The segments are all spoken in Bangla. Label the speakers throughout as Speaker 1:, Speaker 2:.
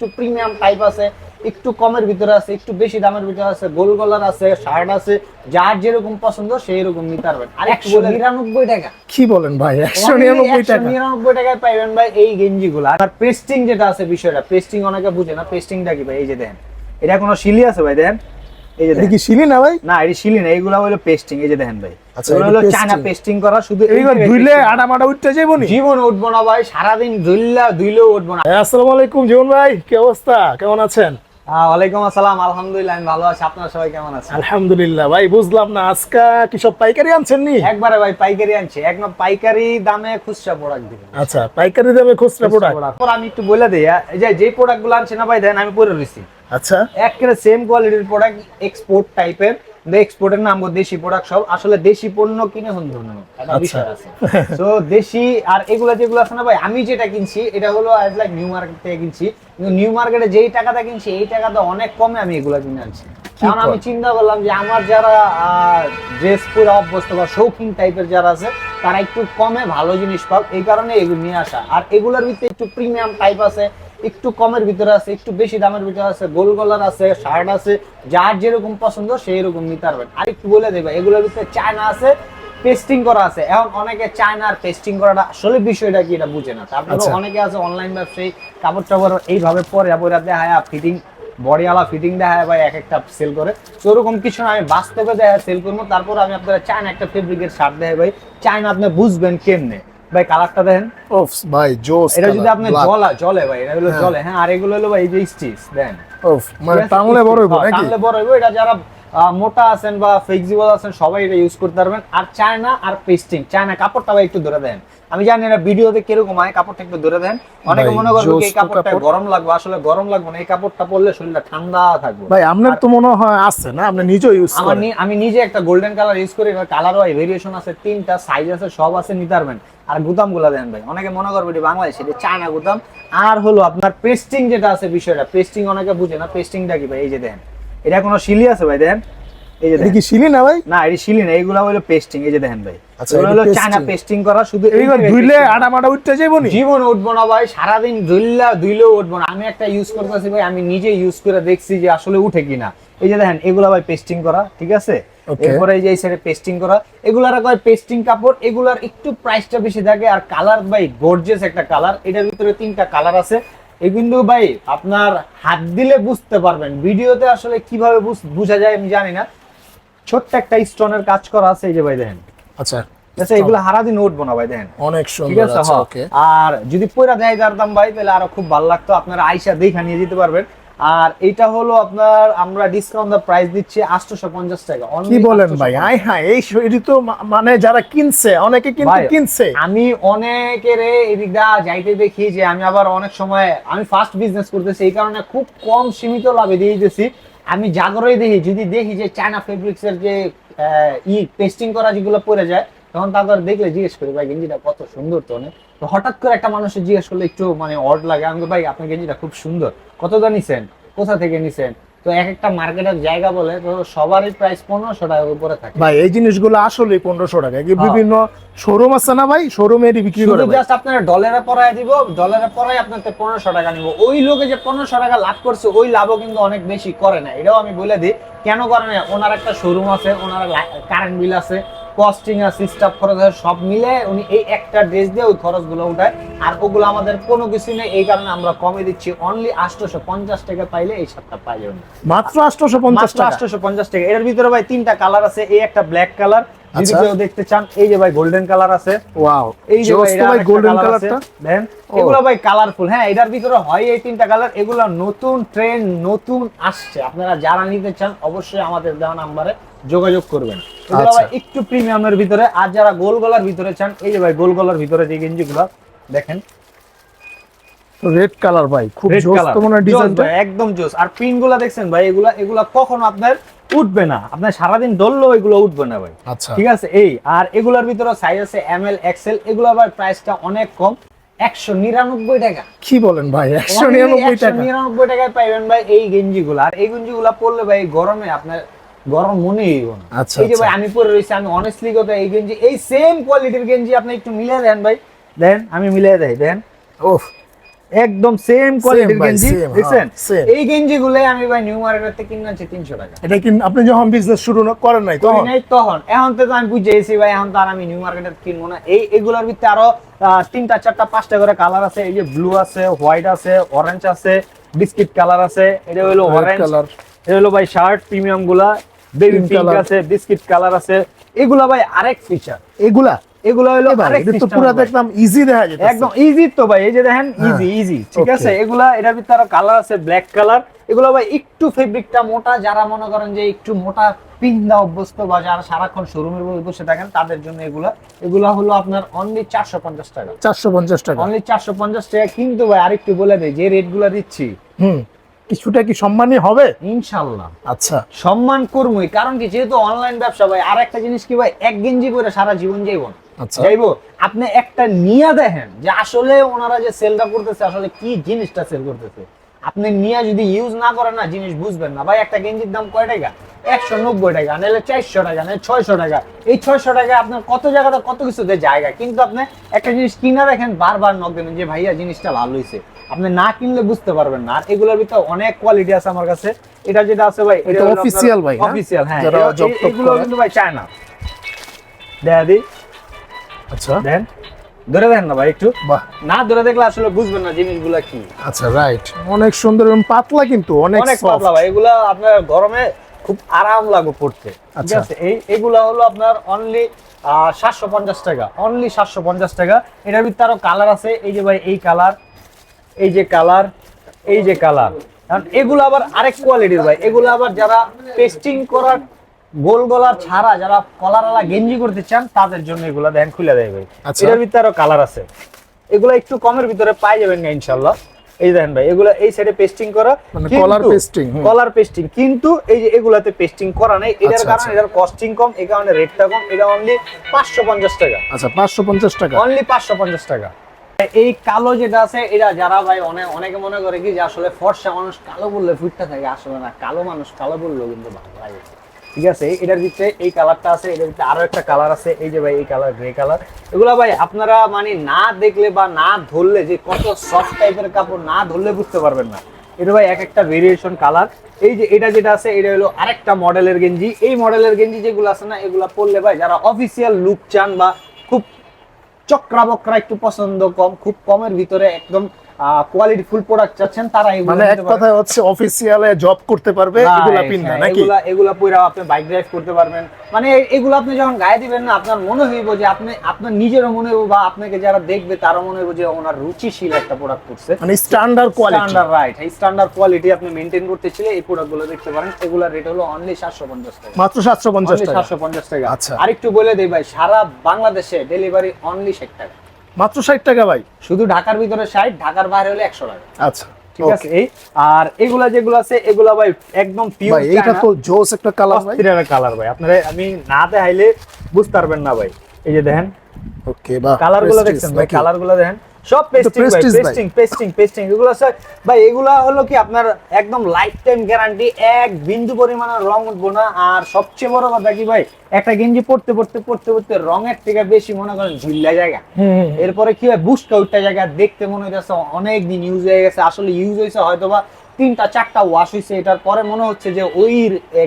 Speaker 1: একটু প্রিমিয়াম টাইপ আছে একটু কমের ভিতরে আছে একটু বেশি দামের ভিতরে আছে গোল গলার আছে শার্ট আছে যার যেরকম পছন্দ সেই রকম নিতে পারবেন। আর একশো নিরানব্বই টাকা।
Speaker 2: কি বলেন ভাই একশো নিরানব্বই টাকা।
Speaker 1: নিরানব্বই টাকায় পাইবেন ভাই এই গেঞ্জি গুলো আর পেস্টিং যেটা আছে বিষয়টা পেস্টিং অনেকে বুঝে না পেস্টিংটা কি ভাই? এই যে দেন এটা কোনো শিলি আছে ভাই দেন এই যে
Speaker 2: এটা শিলি না ভাই?
Speaker 1: না এটা শিলি না এইগুলা হলো পেস্টিং এই যে দেখেন ভাই।
Speaker 2: আচ্ছা,
Speaker 1: এগুলো হলো চায়না পেস্টিং করা শুধু
Speaker 2: এইবার ধুইলে আটা মাটা উঠতে যাইব নি?
Speaker 1: জীবন উঠবো না ভাই সারাদিন ধুইলা ধুইলেও উঠবো না।
Speaker 2: হ্যাঁ, আসসালামু আলাইকুম জীবন ভাই কি অবস্থা? কেমন আছেন?
Speaker 1: ওয়ালাইকুম আসসালাম আলহামদুলিল্লাহ আমি ভালো আছি। আপনারা সবাই কেমন আছেন?
Speaker 2: আলহামদুলিল্লাহ ভাই বুঝলাম না আজকা কি সব পাইকারি আনছেন নি?
Speaker 1: একবারে ভাই পাইকারি আনছি। একদম পাইকারি দামে খুচরা প্রোডাক্ট দিবেন
Speaker 2: আচ্ছা পাইকারি দামে খুচরা প্রোডাক্ট
Speaker 1: আমি একটু বলে দিই এই যে যে প্রোডাক্টগুলো আনছে না ভাই দেন আমি পরে রয়েছি
Speaker 2: আচ্ছা।
Speaker 1: একেবারে সেম কোয়ালিটির প্রোডাক্ট এক্সপোর্ট টাইপের এক্সপোর্টের নাম দেশি প্রোডাক্ট সব। আসলে দেশি পণ্য কিনে হন ধরুন একটা
Speaker 2: আচ্ছা।
Speaker 1: বিষয় আছে। তো দেশি আর এগুলা যেগুলো আছে না ভাই আমি যেটা কিনছি এটা হলো আজ লাইক নিউ মার্কেট থেকে কিনছি। কিন্তু নিউ মার্কেটে যেই টাকাটা কিনছি এই টাকাটা অনেক কমে আমি এগুলা কিনে আনছি। কারণ আমি চিন্তা করলাম যে আমার যারা ড্রেস পরে অভ্যস্ত বা শৌখিন টাইপের যারা আছে তারা একটু কমে ভালো জিনিস পাক। এই কারণে এগুলো নিয়ে আসা। আর এগুলোর ভিতরে একটু প্রিমিয়াম টাইপ আছে। একটু কমের ভিতরে আছে একটু বেশি দামের ভিতরে আছে গোল গলার আছে শার্ট আছে যার যেরকম পছন্দ সেই রকম নিতে পারবেন। আর একটু বলে দেবে এগুলোর ভিতরে চায়না আছে পেস্টিং করা আছে। এখন অনেকে চায়নার পেস্টিং করাটা আসলে বিষয়টা কি এটা বুঝে না। তারপরে
Speaker 2: আচ্ছা।
Speaker 1: অনেকে আছে অনলাইন ব্যবসায়ী কাপড় টাপড় এইভাবে পরে পরে দেখায় ফিটিং বডিওয়ালা ফিটিং দেখায় বা এক একটা সেল করে। তো ওরকম কিছু না আমি বাস্তবে দেখা সেল করব। তারপর আমি আপনারা চায়না একটা ফেব্রিকের শার্ট দেখাই ভাই। চায়না আপনি বুঝবেন কেমনে? ভাই কালারটা দেখেন।
Speaker 2: ওফ ভাই জোস
Speaker 1: এটা যদি আপনি জলা জলে ভাই এটা হলো জলে হ্যাঁ আর এগুলো হলো ভাই এই যে স্টিচ দেন।
Speaker 2: ওফ মানে? টাঙলে বড় হইব
Speaker 1: হ্যাঁ,
Speaker 2: নাকি?
Speaker 1: টানলে বড় হইব এটা যারা মোটা আছেন বা ফ্লেক্সিবল আছেন সবাই এটা ইউজ করতে পারবেন। আর চায়না আর পেস্টিং চায়না কাপড়টা ভাই একটু ধরে দেন। আমি জানি না ভিডিওতে কীরকম হয় কাপড়টা একটু ধরে দেন। অনেকে মনে করবে এই কাপড়টা গরম লাগবে আসলে গরম লাগবে না এই কাপড়টা পরলে শরীরটা ঠান্ডা থাকবে।
Speaker 2: ভাই আপনার তো মনে হয় আছে না আপনি নিজেও ইউজ করেন।
Speaker 1: আমি নিজে একটা গোল্ডেন কালার ইউজ করি কালার হয় ভেরিয়েশন আছে তিনটা সাইজ আছে সব আছে নিতে পারবেন। আর গুদামগুলা দেন ভাই অনেকে মনে করবে এটি বাংলাদেশ এটি চায়না গুদাম। আর হলো আপনার পেস্টিং যেটা আছে বিষয়টা পেস্টিং অনেকে বুঝে না পেস্টিংটা কি ভাই? এই যে দেন। এটা কোনো শিলি আছে ভাই দেন? এই যে
Speaker 2: এটা কি শিলি না ভাই?
Speaker 1: না এটি শিলি না এইগুলা হলো পেস্টিং এই যে দেখেন ভাই।
Speaker 2: আচ্ছা,
Speaker 1: এগুলো হলো চায়না পেস্টিং করা শুধু
Speaker 2: এইবার ধুইলে। আটা মাটা উঠতে যাইব নি?
Speaker 1: জীবন উঠবো না ভাই সারাদিন ধুইলা ধুইলেও উঠবো না। আমি একটা ইউজ করতেছি ভাই আমি নিজে ইউজ করে দেখছি যে আসলে উঠে কিনা। এই যে দেখেন এগুলা ভাই পেস্টিং করা ঠিক আছে. এরপরে এই যে এই সাইডে পেস্টিং করা এগুলার কয় পেস্টিং কাপড় এগুলার একটু প্রাইসটা বেশি থাকে আর কালার ভাই গর্জিয়াস একটা কালার এটার ভিতরে তিনটা কালার আছে। কিন্তু ভাই আপনার হাত দিলে বুঝতে পারবেন। ভিডিওতে আসলে কীভাবে বুঝ- যায় আমি জানি না। ছোট্ট একটা স্টোনের কাজ করা আছে এই যে ভাই দেখেন।
Speaker 2: আচ্ছা
Speaker 1: আচ্ছা এগুলো হারাদিন উঠবো না ভাই দেখেন।
Speaker 2: অনেক সুন্দর
Speaker 1: আছে আর যদি পয়রা দেয় দাম ভাই তাহলে আরও খুব ভালো লাগতো। আপনারা আইসা দেখা নিয়ে যেতে পারবেন। আর এটা হলো আপনার আমরা ডিসকাউন্ট দা প্রাইস দিচ্ছি আটশোশো পঞ্চাশ টাকা।
Speaker 2: কি বলেন ভাই? আই হ্যাঁ এই শরীর তো মানে যারা কিনছে অনেকে কিন্তু কিনছে।
Speaker 1: আমি অনেকের এদিক দা যাইতে দেখি যে আমি আবার অনেক সময় আমি ফার্স্ট বিজনেস করতেছি এই কারণে খুব কম সীমিত লাভে দিয়ে দিতেছি। আমি জাগরই দেখি যদি দেখি যে চায়না ফেব্রিক্সের যে ই পেস্টিং করা যেগুলো পরে যায় তখন তারপর দেখলে জিজ্ঞেস করি ভাই গেঞ্জিটা কত সুন্দর তো অনেক। তো হঠাৎ করে একটা মানুষের জিজ্ঞেস করলে একটু মানে অড লাগে। আমি ভাই আপনার গেঞ্জিটা খুব সুন্দর। কত দা নিছেন? কোথা থেকে নিছেন? তো এক একটা মার্কেটের জায়গা বলে তো সবারই প্রাইস পনেরোশো টাকার উপরে থাকে।
Speaker 2: ভাই এই জিনিসগুলো আসলে পনেরোশো টাকা।
Speaker 1: হ্যাঁ।
Speaker 2: বিভিন্ন শোরুম আছে না ভাই? শোরুমেরই বিক্রি করে
Speaker 1: জাস্ট আপনারা ডলারে পড়ায় দিব ডলারে পড়াই আপনাকে পনেরোশো টাকা নিব। ওই লোকে যে পনেরোশো টাকা লাভ করছে ওই লাভও কিন্তু অনেক বেশি করে না। এটাও আমি বলে দিই কেন করে না? ওনার একটা শোরুম আছে ওনার কারেন্ট বিল আছে। কস্টিং আছে স্টাফ খরচ আছে সব মিলে উনি এই একটা ড্রেস দিয়ে ওই খরচগুলো উঠায়। আর ওগুলো আমাদের কোনো কিছু নেই এই কারণে আমরা কমে দিচ্ছি। অনলি আটশোশো পঞ্চাশ টাকা পাইলে এই পাই
Speaker 2: মাত্র আটশোশো পঞ্চাশ
Speaker 1: আটশোশো পঞ্চাশ টাকা। এর ভিতরে ভাই তিনটা কালার আছে এই একটা ব্ল্যাক কালার যদি
Speaker 2: আচ্ছা।
Speaker 1: কেউ দেখতে চান এই যে ভাই গোল্ডেন কালার আছে।
Speaker 2: ওয়াও
Speaker 1: এই যে ভাই,
Speaker 2: গোল্ডেন কালারটা
Speaker 1: এগুলো ভাই কালারফুল হ্যাঁ এটার ভিতরে হয় এই তিনটা কালার এগুলো নতুন ট্রেন্ড নতুন আসছে। আপনারা যারা নিতে চান অবশ্যই আমাদের দেওয়া নাম্বারে যোগাযোগ করবেন।
Speaker 2: আচ্ছা।
Speaker 1: ভাই একটু প্রিমিয়ামের ভিতরে আর যারা গোল গলার ভিতরে চান এই যে ভাই গোল গলার ভিতরে যে গেঞ্জিগুলো দেখেন।
Speaker 2: রেড কালার ভাই খুব জোস তো মনে
Speaker 1: একদম জোস। আর পিনগুলা দেখছেন ভাই এগুলা এগুলা কখনো আপনার উঠবে না। আপনার সারাদিন ধরলেও এগুলো উঠবে না ভাই।
Speaker 2: আচ্ছা।
Speaker 1: ঠিক আছে? এই আর এগুলার ভিতরে সাইজ আছে এম এল এক্সেল এগুলো আবার প্রাইসটা অনেক কম। একশো নিরানব্বই টাকা।
Speaker 2: কি বলেন ভাই একশো নিরানব্বই টাকা।
Speaker 1: নিরানব্বই টাকায় পাইবেন ভাই এই গেঞ্জি গুলো আর এই গেঞ্জি গুলা পরলে ভাই গরমে আপনার গরম মনে হইব না।
Speaker 2: আচ্ছা,
Speaker 1: এই যে ভাই
Speaker 2: আচ্ছা।
Speaker 1: আমি পরে আমি অনেস্টলি কথা এই গেঞ্জি এই সেম কোয়ালিটির গেঞ্জি আপনি একটু মিলিয়ে দেন ভাই। দেন আমি মিলিয়ে দেই দেন।
Speaker 2: ওফ।
Speaker 1: একদম সেম কোয়ালিটির গেঞ্জি দেখছেন?
Speaker 2: হ্যাঁ,
Speaker 1: এই গেঞ্জি গুলো আমি ভাই নিউ মার্কেট থেকে কিনে আনছি তিনশো টাকা।
Speaker 2: এটা আপনি যখন বিজনেস শুরু করেন নাই তখন?
Speaker 1: নাই তখন। এখন তো আমি বুঝে গেছি ভাই এখন তো আর আমি নিউ মার্কেটে কিনবো না। এই এগুলোর ভিতরে আরও তিনটা চারটা পাঁচটা করে কালার আছে। এই যে ব্লু আছে হোয়াইট আছে অরেঞ্জ আছে বিস্কিট কালার আছে। এটা হলো অরেঞ্জ
Speaker 2: color।
Speaker 1: এটা হলো ভাই শার্ট প্রিমিয়ামগুলা। বেবি পিঙ্ক আছে বিস্কিট কালার আছে। এগুলা ভাই আরেক ফিচার
Speaker 2: এগুলা?
Speaker 1: এগুলো হলো আরেক
Speaker 2: এটা তো পুরো দেখলাম ইজি দেখা যেত
Speaker 1: একদম ইজি তো ভাই এই যে দেখেন
Speaker 2: হ্যাঁ,
Speaker 1: ইজি ইজি ঠিক আছে? এগুলা এটার ভিতরে কালার আছে ব্ল্যাক কালার এগুলো ভাই একটু ফেব্রিকটা মোটা যারা মনে করেন যে একটু মোটা পিন্দা অভ্যস্ত বা যারা সারাক্ষণ শোরুমের বসে থাকেন তাদের জন্য এগুলা। এগুলা হলো আপনার অনলি চারশো পঞ্চাশ টাকা।
Speaker 2: চারশো পঞ্চাশ টাকা।
Speaker 1: অনলি চারশো পঞ্চাশ টাকা। কিন্তু ভাই আরেকটু বলে দেয় যে রেটগুলা দিচ্ছি
Speaker 2: হুম। কিছুটা কি সম্মানই হবে?
Speaker 1: ইনশাল্লাহ।
Speaker 2: আচ্ছা।
Speaker 1: সম্মান করবই কারণ কি যেহেতু অনলাইন ব্যবসা ভাই আর একটা জিনিস কি ভাই এক গেঞ্জি করে সারা জীবন যাইব না।
Speaker 2: আচ্ছা।
Speaker 1: যাইবো? আপনি একটা নিয়ে দেখেন যে আসলে ওনারা যে সেলটা করতেছে আসলে কি জিনিসটা সেল করতেছে। আপনি নিয়ে যদি ইউজ না করেন না জিনিস বুঝবেন না। ভাই একটা গেঞ্জির দাম কয় টাকা? একশো নব্বই টাকা নাহলে চারশো টাকা নাহলে ছয়শো টাকা। এই ছয়শো টাকা আপনার কত জায়গাতে কত কিছুতে জায়গা। কিন্তু আপনি একটা জিনিস কিনা দেখেন বারবার নক দেবেন যে ভাইয়া জিনিসটা ভালো হয়েছে আপনি না কিনলে বুঝতে পারবেন না। আর এগুলোর ভিতরে অনেক কোয়ালিটি আছে আমার কাছে। এটা যেটা আছে ভাই
Speaker 2: এটা official ভাই, হ্যাঁ?
Speaker 1: অফিসিয়াল হ্যাঁ।
Speaker 2: job
Speaker 1: এগুলো কিন্তু ভাই চায় না দেখা দিই
Speaker 2: আচ্ছা।
Speaker 1: দেন। ধরে দেখেন না ভাই একটু।
Speaker 2: বাহ।
Speaker 1: না ধরে দেখলে আসলে বুঝবেন না জিনিসগুলা কি।
Speaker 2: আচ্ছা রাইট অনেক সুন্দর এবং পাতলা কিন্তু অনেক
Speaker 1: অনেক পাতলা ভাই এগুলা আপনার গরমে খুব আরাম লাগবে পড়তে। ঠিক
Speaker 2: আচ্ছা।
Speaker 1: আছে? এই এগুলা হলো আপনার অনলি সাতশো পঞ্চাশ টাকা। অনলি সাতশো পঞ্চাশ টাকা। এটার ভিতরে আরও কালার আছে। এই যে ভাই এই কালার এই যে কালার এই যে কালার। কারণ এগুলো আবার আরেক কোয়ালিটির ভাই। এগুলো আবার যারা পেস্টিং করার গোল গলার ছাড়া যারা কলারওয়ালা গেঞ্জি করতে চান তাদের জন্য এগুলো দেন খুলে দেয় ভাই।
Speaker 2: আচ্ছা।
Speaker 1: এটার ভিতরে আরও কালার আছে। এগুলো একটু কমের ভিতরে পাই যাবেন না ইনশাল্লাহ এই দেখেন ভাই এগুলো এই সাইডে পেস্টিং করা।
Speaker 2: মানে
Speaker 1: কিন্তু-
Speaker 2: collar
Speaker 1: কলার পেস্টিং কিন্তু এই যে এগুলাতে পেস্টিং করা নাই এটার
Speaker 2: আচ্ছা,
Speaker 1: কারণে
Speaker 2: আচ্ছা।
Speaker 1: এটার কস্টিং কম এই কারণে রেটটা কম। এটা অনলি পাঁচশো পঞ্চাশ টাকা।
Speaker 2: আচ্ছা পাঁচশো পঞ্চাশ টাকা।
Speaker 1: অনলি পাঁচশো পঞ্চাশ টাকা। এই কালো যেটা আছে, এটা যারা ভাই অনেক অনেকে মনে করে কি যে আসলে ফর্সা মানুষ কালো বললে ফুটতে থাকে? আসলে না, কালো মানুষ কালো বললেও কিন্তু ভালো লাগে ঠিক আছে? এটার ভিতরে এই কালারটা আছে, এটার ভিতরে আরও একটা কালার আছে, এই যে ভাই এই কালার গ্রে কালার এগুলা ভাই আপনারা মানে না দেখলে বা না ধরলে যে কত সফট টাইপের কাপড় না ধরলে বুঝতে পারবেন না। এটা ভাই এক একটা ভেরিয়েশন কালার এই যে এটা যেটা আছে, এটা হলো আরেকটা মডেলের গেঞ্জি। এই মডেলের গেঞ্জি যেগুলো আছে না, এগুলা পরলে ভাই যারা অফিসিয়াল লুক চান বা খুব চক্রা বকরা একটু পছন্দ কম খুব কমের ভিতরে একদম কোয়ালিটি ফুল প্রোডাক্ট চাচ্ছেন তারা এগুলো
Speaker 2: মানে এক কথায় হচ্ছে অফিসিয়ালে জব করতে পারবে এগুলা পিননা
Speaker 1: হ্যাঁ,
Speaker 2: নাকি?
Speaker 1: এগুলা এগুলা আপনি বাইক ড্রাইভ করতে পারবেন। মানে এগুলো আপনি যখন গায়ে দিবেন না আপনার মনে হইব যে আপনি আপনার নিজেরও মনে হইব বা আপনাকে যারা দেখবে তারও মনে হইব যে ওনার রুচিশীল একটা প্রোডাক্ট করছে।
Speaker 2: মানে স্ট্যান্ডার্ড কোয়ালিটি
Speaker 1: স্ট্যান্ডার্ড রাইট এই স্ট্যান্ডার্ড কোয়ালিটি আপনি মেনটেন করতে চাইলে এই প্রোডাক্টগুলো দেখতে পারেন। এগুলোর রেট হলো অনলি সাতশো পঞ্চাশ টাকা।
Speaker 2: মাত্র সাতশো পঞ্চাশ টাকা?
Speaker 1: সাতশো পঞ্চাশ টাকা।
Speaker 2: আচ্ছা।
Speaker 1: আরেকটু বলে দেই ভাই সারা বাংলাদেশে ডেলিভারি অনলি ষাট টাকা।
Speaker 2: মাত্র ষাট টাকা ভাই।
Speaker 1: শুধু ঢাকার ভিতরে ষাট ঢাকার বাইরে হলে একশো টাকা।
Speaker 2: আচ্ছা
Speaker 1: ঠিক আছে? এই আর এগুলা যেগুলো আছে এগুলা ভাই একদম পিওর
Speaker 2: ভাই এটা তো জোস একটা কালার ভাই।
Speaker 1: কালার ভাই। আপনারা আমি না দেখাইলে বুঝতে পারবেন না ভাই। এই যে দেখেন।
Speaker 2: ওকে বাহ
Speaker 1: কালারগুলো
Speaker 2: Prestige
Speaker 1: দেখছেন ভাই কালারগুলো কালারগুলো দেখেন। সব পেস্টিং। পেস্টিং পেস্টিং পেস্টিং এগুলো আছে ভাই এগুলা হলো কি আপনার একদম লাইফ টাইম গ্যারান্টি এক বিন্দু পরিমাণের রং উঠবো না। আর সবচেয়ে বড় কথা কি ভাই একটা গেঞ্জি পড়তে পড়তে পড়তে পড়তে রঙের থেকে বেশি মনে করেন ঝুল্লা জায়গা। এরপরে কি হয় বুস্ট উঠটা জায়গা দেখতে মনে হইতেছে অনেক দিন ইউজ হয়ে গেছে। আসলে ইউজ হয়েছে হয়তো বা তিনটা চারটা ওয়াশ হয়েছে এটার পরে মনে হচ্ছে যে ওই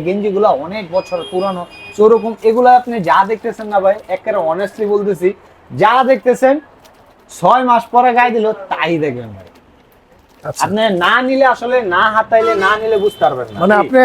Speaker 1: গেঞ্জিগুলো অনেক বছর পুরানো। তো ওরকম এগুলো আপনি যা দেখতেছেন না ভাই একেবারে অনেস্টলি বলতেছি যা দেখতেছেন ছয় মাস পরে গায়ে দিল তাই দেখবেন ভাই।
Speaker 2: আচ্ছা।
Speaker 1: আপনি না নিলে আসলে না হাতাইলে না নিলে বুঝতে পারবেন না।
Speaker 2: মানে আপনি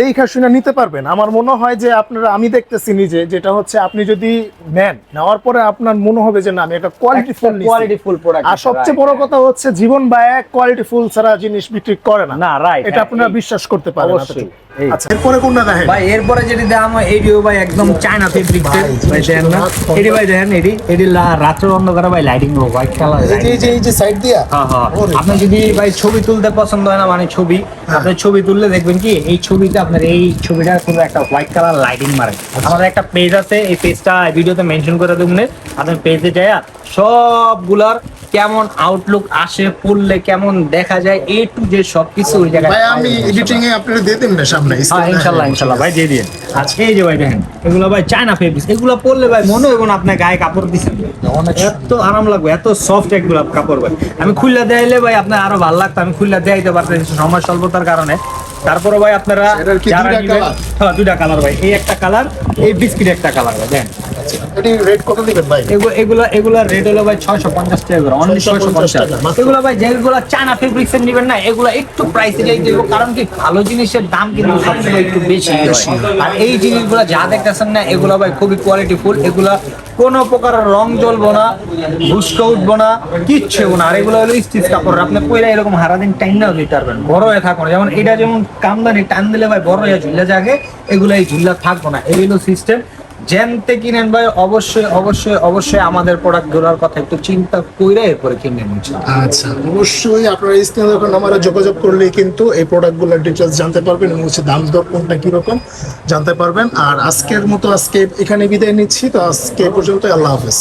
Speaker 2: দেখা শুনে নিতে পারবেন। আমার মনে হয় যে আপনারা আমি দেখতেছি নিজে যেটা হচ্ছে আপনি যদি নেন নেওয়ার পরে আপনার মনে হবে যে না আমি একটা quality full
Speaker 1: quality full product
Speaker 2: আর সবচেয়ে বড় কথা হচ্ছে জীবন ভাই কোয়ালিটি ফুল ছাড়া জিনিস বিক্রি করে না।
Speaker 1: না রাইট
Speaker 2: এটা আপনারা বিশ্বাস করতে পারেন
Speaker 1: অবশ্যই।
Speaker 2: আচ্ছা এরপরে কোনটা দেখেন?
Speaker 1: ভাই এরপরে যেটি দাম এইটিও ভাই একদম চায়না ফেব্রিক
Speaker 2: ভাই,
Speaker 1: ভাই দেখেন না।
Speaker 2: জিনিসটা
Speaker 1: ভাই দেখেন এটি এটি লা- অন্ধকারে ভাই লাইটিং হোয়াইট কালার
Speaker 2: এই যে এই যে সাইড দিয়া?
Speaker 1: হ্যাঁ হ্যাঁ। আপনি যদি ভাই। ছবি তুলতে পছন্দ হয় না মানে ছবি আপনি ছবি তুললে দেখবেন কি এই ছবিতে আপনার এই ছবিটা পুরো একটা হোয়াইট কালার লাইটিং মারে। আমাদের একটা পেজ আছে এই পেজটা ভিডিওতে মেনশন করে দেবেন আপনি পেজে যায় সবগুলার কেমন আউটলুক আসে পড়লে কেমন দেখা যায় এ টু যে সবকিছু ওই জায়গায়
Speaker 2: ভাই আমি এডিটিং এ আপনারা দিয়ে দিন না সামনে
Speaker 1: হ্যাঁ ইনশাল্লাহ ইনশাল্লাহ ভাই দিয়ে দিন। আচ্ছা এই যে ভাই দেখেন এগুলো ভাই চায়না ফেব্রিক্স এগুলো পরলে ভাই মনে হইব না আপনার গায়ে কাপড় দিছেন
Speaker 2: অনেক
Speaker 1: এত আরাম লাগবে এত সফট এগুলো কাপড় ভাই। আমি খুললা দেয়াইলে ভাই আপনার আরও ভালো লাগতো আমি খুললা দেয়াইতে পারতেছি সময় স্বল্পতার কারণে। তারপরে ভাই আপনারা হ্যাঁ দুইটা কালার ভাই এই একটা কালার এই বিস্কিট একটা কালার ভাই দেখেন।
Speaker 2: এটি রেট কত দিবেন ভাই?
Speaker 1: এগুলো এগুলো এগুলো রেট হলো ভাই ছয়শো পঞ্চাশ টাকা করে অনলি
Speaker 2: 650 টাকা,
Speaker 1: এগুলো ভাই যেগুলো চায়না ফেব্রিক্স এর নিবেন না এগুলো একটু প্রাইসে যাই দেবো কারণ কি ভালো জিনিসের দাম কিন্তু সবসময় একটু বেশি আর এই জিনিসগুলো যা দেখতেছেন না এগুলো ভাই খুবই কোয়ালিটি ফুল এগুলা কোনো প্রকার রং জ্বলবো না ভুসকা উঠবো না কিচ্ছু না। আর এগুলো হলো স্টিচ কাপড় আপনি পয়লা এরকম হারাদিন টাইম নাও দিতে পারবেন বড় হয়ে থাকো না। যেমন এটা যেমন কামদানি টান দিলে ভাই বড় হয়ে ঝুলে জাগে এগুলো এই ঝুল্লা থাকব না। এই হলো সিস্টেম জ্যামতে কিনেন ভাই অবশ্যই অবশ্যই অবশ্যই আমাদের প্রোডাক্ট ধরার কথা একটু চিন্তা কইরা এরপরে কিনে নিচ্ছেন
Speaker 2: আচ্ছা অবশ্যই আপনারা স্ক্রিনে যখন আমরা যোগাযোগ করলে কিন্তু এই প্রোডাক্ট প্রোডাক্টগুলোর ডিটেলস জানতে পারবেন এবং হচ্ছে দাম দর কোনটা কীরকম জানতে পারবেন। আর আজকের মতো আজকে এখানে বিদায় নিচ্ছি তো আজকে পর্যন্ত আল্লাহ হাফেজ।